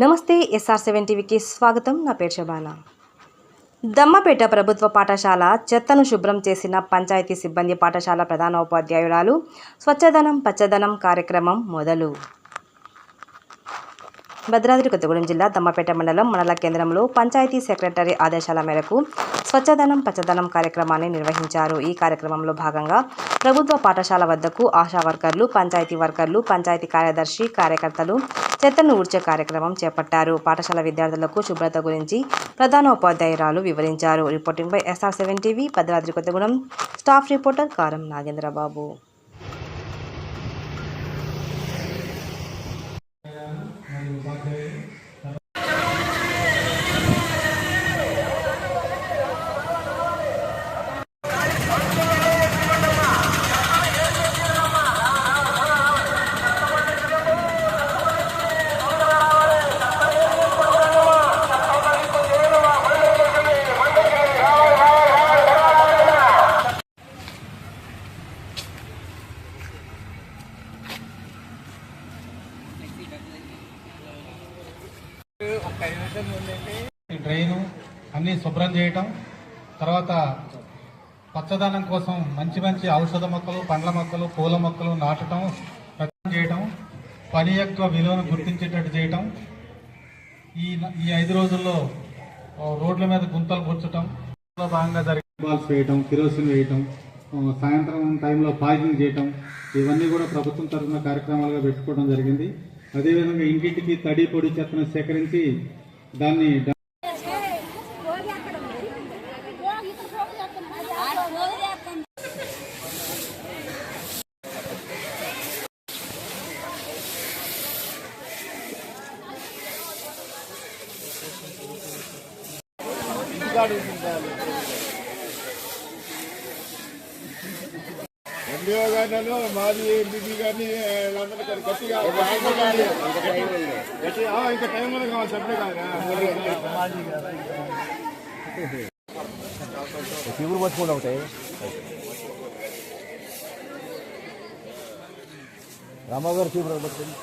నమస్తే SR seven టీవీకి స్వాగతం. నా పేరు శబానా. దమ్మపేట ప్రభుత్వ పాఠశాల చెత్తను శుభ్రం చేసిన పంచాయతీ సిబ్బంది పాఠశాల ప్రధాన ఉపాధ్యాయురాలు స్వచ్ఛదనం పచ్చదనం కార్యక్రమం మొదలు. భద్రాద్రి కొత్తగూడెం జిల్లా దమ్మపేట మండలం మండల కేంద్రంలో పంచాయతీ సెక్రటరీ ఆదేశాల మేరకు స్వచ్ఛదనం పచ్చదనం కార్యక్రమాన్ని నిర్వహించారు. ఈ కార్యక్రమంలో భాగంగా ప్రభుత్వ పాఠశాల వద్దకు ఆశా వర్కర్లు పంచాయతీ వర్కర్లు పంచాయతీ కార్యదర్శి కార్యకర్తలు చెత్తను ఊడ్చే కార్యక్రమం చేపట్టారు. పాఠశాల విద్యార్థులకు శుభ్రత గురించి ప్రధాన ఉపాధ్యాయురాలు వివరించారు. Reporting by SR seven TV. Bhadradri Kothagudem staff reporter Karam Nagendrababu. ఈ డ్రైను అన్ని శుభ్రం చేయటం తర్వాత పచ్చదనం కోసం మంచి మంచి ఔషధ మొక్కలు పండ్ల మొక్కలు పూల మొక్కలు నాటడం చేయటం పని యొక్క విలువను గుర్తించేటట్టు చేయటం ఈ ఈ ఐదు రోజుల్లో రోడ్ల మీద గుంతలు కూర్చటం భాగంగా జరిగే బాల్స్ వేయటం కిరోసిన్ వేయటం సాయంత్రం టైంలో పార్కింగ్ చేయటం ఇవన్నీ కూడా ప్రభుత్వం తరఫున కార్యక్రమాలుగా పెట్టుకోవడం జరిగింది. అదేవిధంగా ఇంటింటికి తడి పొడి చెత్తను సేకరించి దాన్ని ఎండిఓ గారినో మాది ఎంపీపీ గారిని వీళ్ళందరూ గట్టిగా గట్టిగా ఇంకా టైం కూడా కావాలి సపరేట్ ఫీవర్ పట్టుకోండి ఒకటి. రామాగారు ఫీవర్ పట్టుకోండి.